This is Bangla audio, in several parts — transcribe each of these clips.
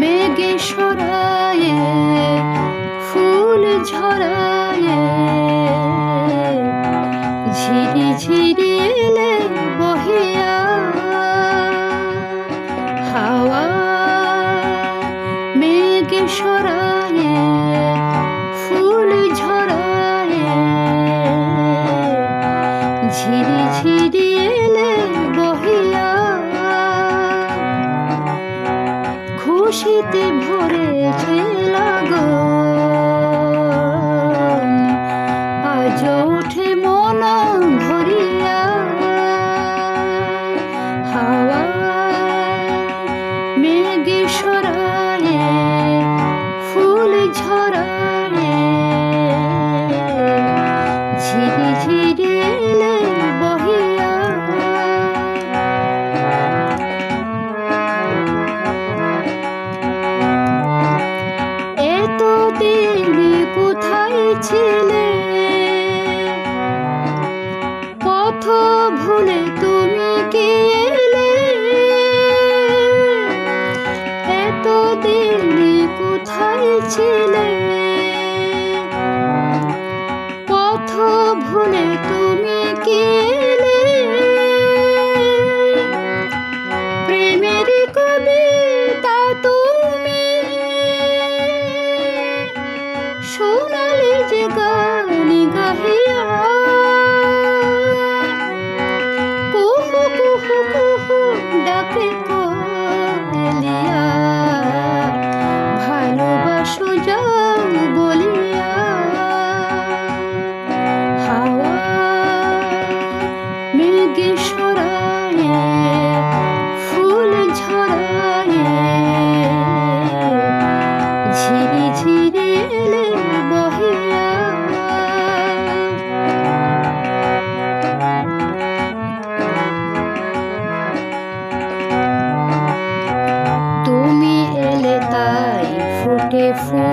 মেঘে সরায় ফুল ঝরায় ঝিরি ঝিরি এলে বহিয়া হাওয়া মেঘে সরায় ফুল ঝরায় খুশিতে ভরেছে। ছিলে পথ ভুলে তুমি কে full.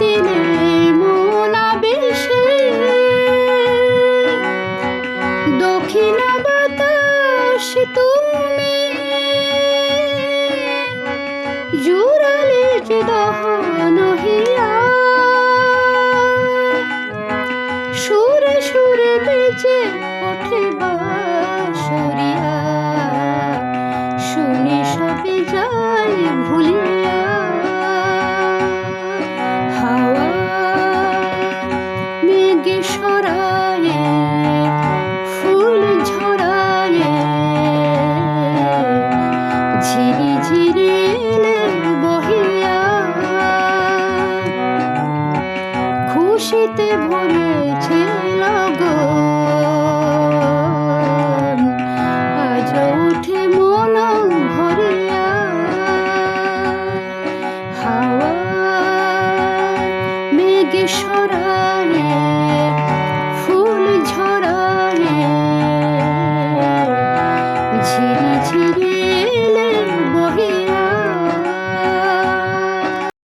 দিলে মোনাবেশে দক্ষিণা বাতাস তুমি খুশিতে ভরেছে